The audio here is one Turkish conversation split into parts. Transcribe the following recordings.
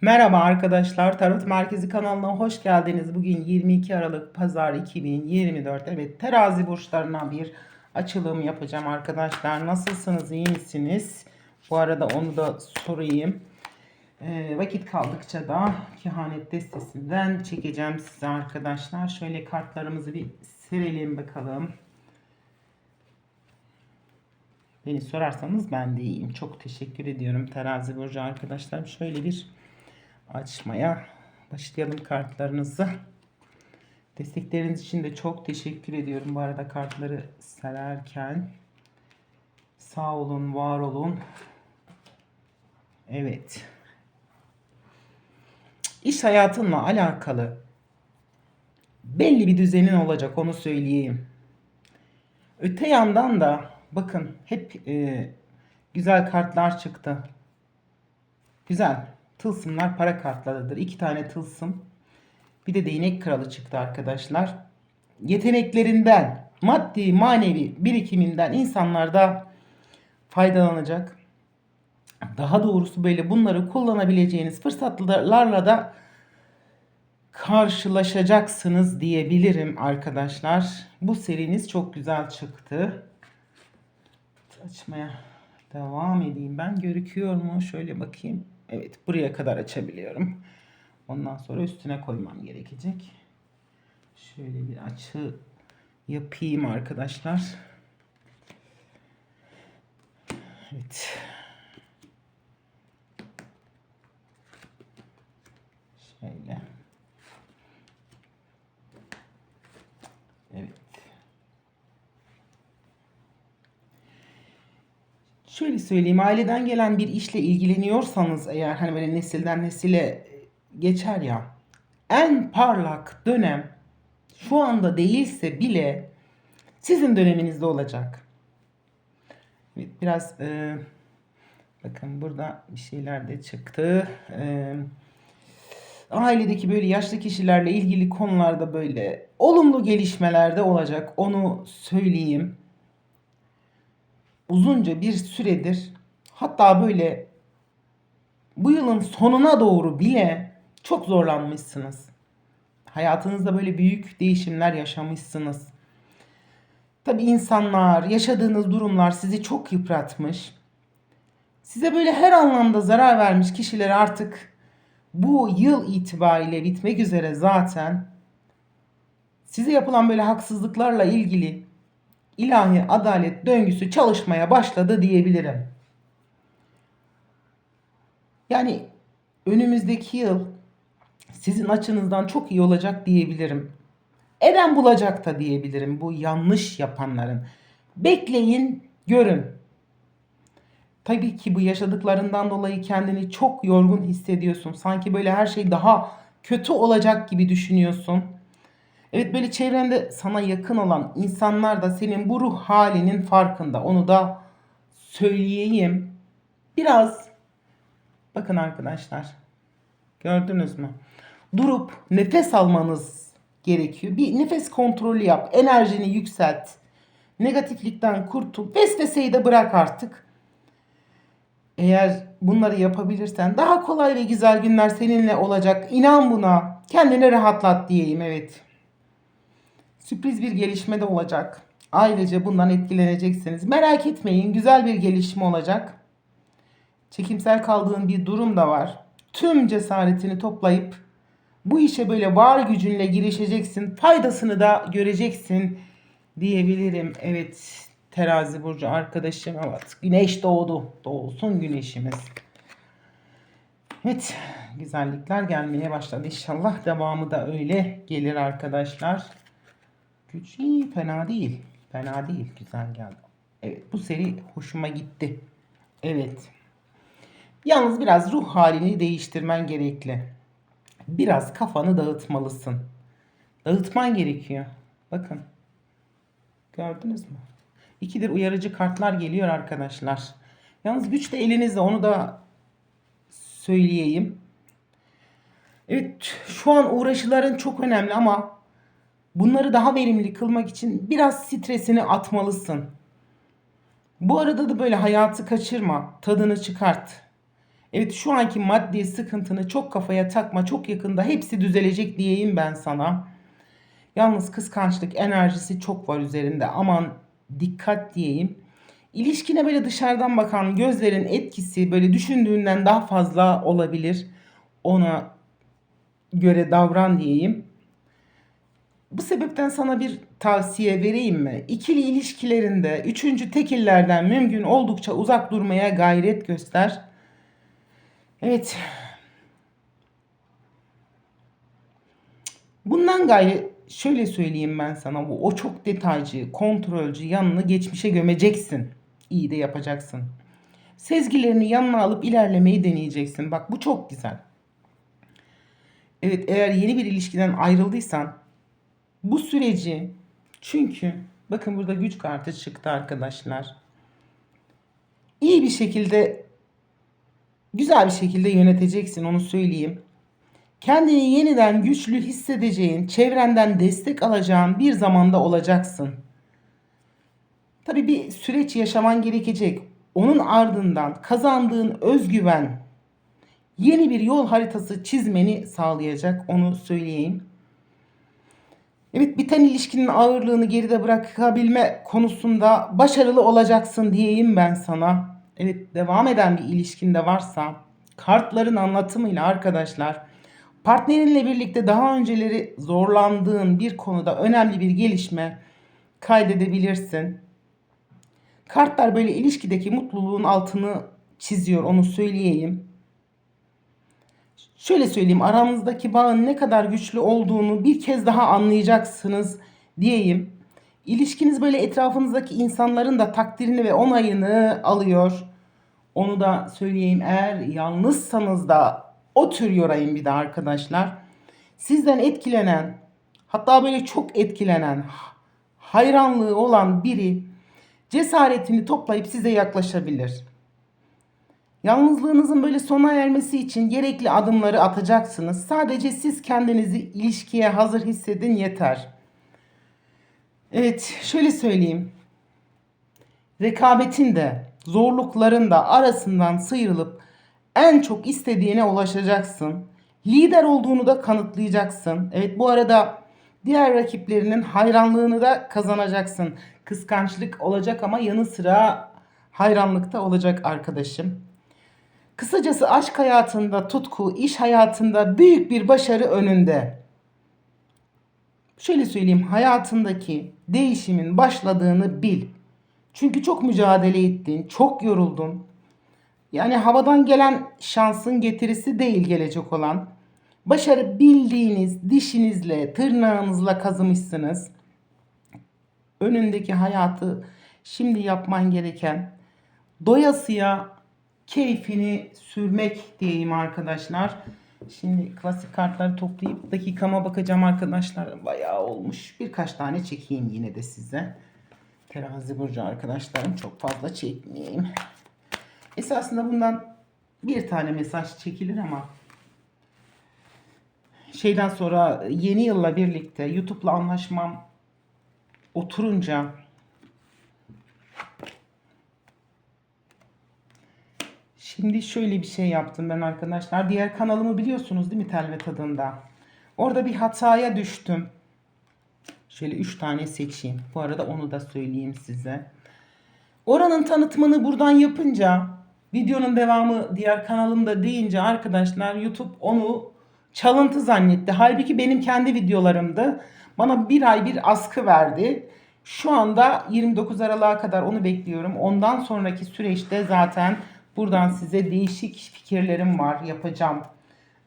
Merhaba arkadaşlar, Tarot Merkezi kanalına hoş geldiniz. Bugün 22 Aralık Pazar 2024. Evet, terazi burçlarına bir açılım yapacağım arkadaşlar. Nasılsınız, iyi misiniz? Bu arada onu da sorayım. Ee, vakit kaldıkça da kehanet destesinden çekeceğim size arkadaşlar. Şöyle kartlarımızı bir serelim bakalım. Beni sorarsanız ben de iyiyim. Çok teşekkür ediyorum terazi burcu arkadaşlar. Şöyle bir açmaya başlayalım kartlarınızı. Destekleriniz için de çok teşekkür ediyorum bu arada kartları sererken. Sağ olun, var olun. Evet. İş hayatınla alakalı belli bir düzenin olacak onu söyleyeyim. Öte yandan da bakın hep e, güzel kartlar çıktı. Güzel. Tılsımlar para kartlarıdır. İki tane tılsım. Bir de değnek kralı çıktı arkadaşlar. Yeteneklerinden, maddi manevi birikiminden insanlar da faydalanacak. Daha doğrusu böyle bunları kullanabileceğiniz fırsatlarla da karşılaşacaksınız diyebilirim arkadaşlar. Bu seriniz çok güzel çıktı. Açmaya devam edeyim ben. Görüküyor mu? Şöyle bakayım. Evet buraya kadar açabiliyorum. Ondan sonra üstüne koymam gerekecek. Şöyle bir açı yapayım arkadaşlar. Evet. Şöyle. Evet. Şöyle söyleyeyim aileden gelen bir işle ilgileniyorsanız eğer hani böyle nesilden nesile geçer ya en parlak dönem şu anda değilse bile sizin döneminizde olacak. Biraz e, bakın burada bir şeyler de çıktı. E, ailedeki böyle yaşlı kişilerle ilgili konularda böyle olumlu gelişmelerde olacak. Onu söyleyeyim uzunca bir süredir hatta böyle bu yılın sonuna doğru bile çok zorlanmışsınız. Hayatınızda böyle büyük değişimler yaşamışsınız. Tabi insanlar, yaşadığınız durumlar sizi çok yıpratmış. Size böyle her anlamda zarar vermiş kişiler artık bu yıl itibariyle bitmek üzere zaten size yapılan böyle haksızlıklarla ilgili ilahi adalet döngüsü çalışmaya başladı diyebilirim. Yani önümüzdeki yıl sizin açınızdan çok iyi olacak diyebilirim. Eren bulacak da diyebilirim bu yanlış yapanların. Bekleyin, görün. Tabii ki bu yaşadıklarından dolayı kendini çok yorgun hissediyorsun. Sanki böyle her şey daha kötü olacak gibi düşünüyorsun. Evet böyle çevrende sana yakın olan insanlar da senin bu ruh halinin farkında. Onu da söyleyeyim. Biraz bakın arkadaşlar. Gördünüz mü? Durup nefes almanız gerekiyor. Bir nefes kontrolü yap. Enerjini yükselt. Negatiflikten kurtul. Vesveseyi de bırak artık. Eğer bunları yapabilirsen daha kolay ve güzel günler seninle olacak. İnan buna. Kendini rahatlat diyeyim evet. Sürpriz bir gelişme de olacak. Ailece bundan etkileneceksiniz. Merak etmeyin güzel bir gelişme olacak. Çekimsel kaldığın bir durum da var. Tüm cesaretini toplayıp bu işe böyle var gücünle girişeceksin. Faydasını da göreceksin diyebilirim. Evet terazi burcu arkadaşım evet güneş doğdu. Doğsun güneşimiz. Evet güzellikler gelmeye başladı. İnşallah devamı da öyle gelir arkadaşlar. Güç iyi fena değil. Fena değil. Güzel geldi. Evet bu seri hoşuma gitti. Evet. Yalnız biraz ruh halini değiştirmen gerekli. Biraz kafanı dağıtmalısın. Dağıtman gerekiyor. Bakın. Gördünüz mü? İkidir uyarıcı kartlar geliyor arkadaşlar. Yalnız güç de elinizde onu da söyleyeyim. Evet şu an uğraşıların çok önemli ama Bunları daha verimli kılmak için biraz stresini atmalısın. Bu arada da böyle hayatı kaçırma, tadını çıkart. Evet şu anki maddi sıkıntını çok kafaya takma. Çok yakında hepsi düzelecek diyeyim ben sana. Yalnız kıskançlık enerjisi çok var üzerinde. Aman dikkat diyeyim. İlişkine böyle dışarıdan bakan gözlerin etkisi böyle düşündüğünden daha fazla olabilir. Ona göre davran diyeyim. Bu sebepten sana bir tavsiye vereyim mi? İkili ilişkilerinde üçüncü tekillerden mümkün oldukça uzak durmaya gayret göster. Evet. Bundan gayrı şöyle söyleyeyim ben sana. Bu o çok detaycı, kontrolcü yanını geçmişe gömeceksin. İyi de yapacaksın. Sezgilerini yanına alıp ilerlemeyi deneyeceksin. Bak bu çok güzel. Evet eğer yeni bir ilişkiden ayrıldıysan bu süreci çünkü bakın burada güç kartı çıktı arkadaşlar. İyi bir şekilde güzel bir şekilde yöneteceksin onu söyleyeyim. Kendini yeniden güçlü hissedeceğin, çevrenden destek alacağın bir zamanda olacaksın. Tabii bir süreç yaşaman gerekecek. Onun ardından kazandığın özgüven yeni bir yol haritası çizmeni sağlayacak onu söyleyeyim. Evet biten ilişkinin ağırlığını geride bırakabilme konusunda başarılı olacaksın diyeyim ben sana. Evet devam eden bir ilişkinde varsa kartların anlatımıyla arkadaşlar partnerinle birlikte daha önceleri zorlandığın bir konuda önemli bir gelişme kaydedebilirsin. Kartlar böyle ilişkideki mutluluğun altını çiziyor onu söyleyeyim. Şöyle söyleyeyim aranızdaki bağın ne kadar güçlü olduğunu bir kez daha anlayacaksınız diyeyim. İlişkiniz böyle etrafınızdaki insanların da takdirini ve onayını alıyor. Onu da söyleyeyim eğer yalnızsanız da o tür yorayım bir de arkadaşlar. Sizden etkilenen hatta böyle çok etkilenen hayranlığı olan biri cesaretini toplayıp size yaklaşabilir. Yalnızlığınızın böyle sona ermesi için gerekli adımları atacaksınız. Sadece siz kendinizi ilişkiye hazır hissedin yeter. Evet, şöyle söyleyeyim. Rekabetin de, zorlukların da arasından sıyrılıp en çok istediğine ulaşacaksın. Lider olduğunu da kanıtlayacaksın. Evet bu arada diğer rakiplerinin hayranlığını da kazanacaksın. Kıskançlık olacak ama yanı sıra hayranlık da olacak arkadaşım. Kısacası aşk hayatında tutku, iş hayatında büyük bir başarı önünde. Şöyle söyleyeyim hayatındaki değişimin başladığını bil. Çünkü çok mücadele ettin, çok yoruldun. Yani havadan gelen şansın getirisi değil gelecek olan. Başarı bildiğiniz dişinizle, tırnağınızla kazımışsınız. Önündeki hayatı şimdi yapman gereken doyasıya keyfini sürmek diyeyim arkadaşlar. Şimdi klasik kartları toplayıp dakikama bakacağım arkadaşlar. Bayağı olmuş. Birkaç tane çekeyim yine de size. Terazi burcu arkadaşlarım çok fazla çekmeyeyim. Esasında bundan bir tane mesaj çekilir ama şeyden sonra yeni yılla birlikte YouTube'la anlaşmam oturunca Şimdi şöyle bir şey yaptım ben arkadaşlar. Diğer kanalımı biliyorsunuz değil mi Telvet adında? Orada bir hataya düştüm. Şöyle 3 tane seçeyim. Bu arada onu da söyleyeyim size. Oranın tanıtımını buradan yapınca videonun devamı diğer kanalımda deyince arkadaşlar YouTube onu çalıntı zannetti. Halbuki benim kendi videolarımdı. Bana bir ay bir askı verdi. Şu anda 29 Aralık'a kadar onu bekliyorum. Ondan sonraki süreçte zaten buradan size değişik fikirlerim var. Yapacağım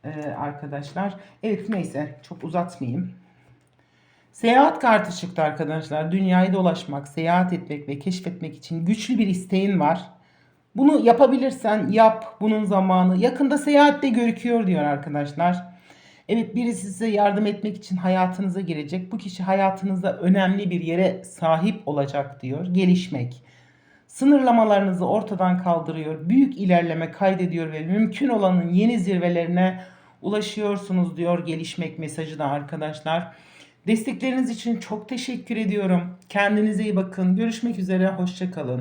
ee, arkadaşlar. Evet neyse çok uzatmayayım. Seyahat kartı çıktı arkadaşlar. Dünyayı dolaşmak, seyahat etmek ve keşfetmek için güçlü bir isteğin var. Bunu yapabilirsen yap. Bunun zamanı yakında seyahatte görüküyor diyor arkadaşlar. Evet birisi size yardım etmek için hayatınıza girecek. Bu kişi hayatınızda önemli bir yere sahip olacak diyor. Gelişmek. Sınırlamalarınızı ortadan kaldırıyor. Büyük ilerleme kaydediyor ve mümkün olanın yeni zirvelerine ulaşıyorsunuz diyor gelişmek mesajı da arkadaşlar. Destekleriniz için çok teşekkür ediyorum. Kendinize iyi bakın. Görüşmek üzere. Hoşçakalın.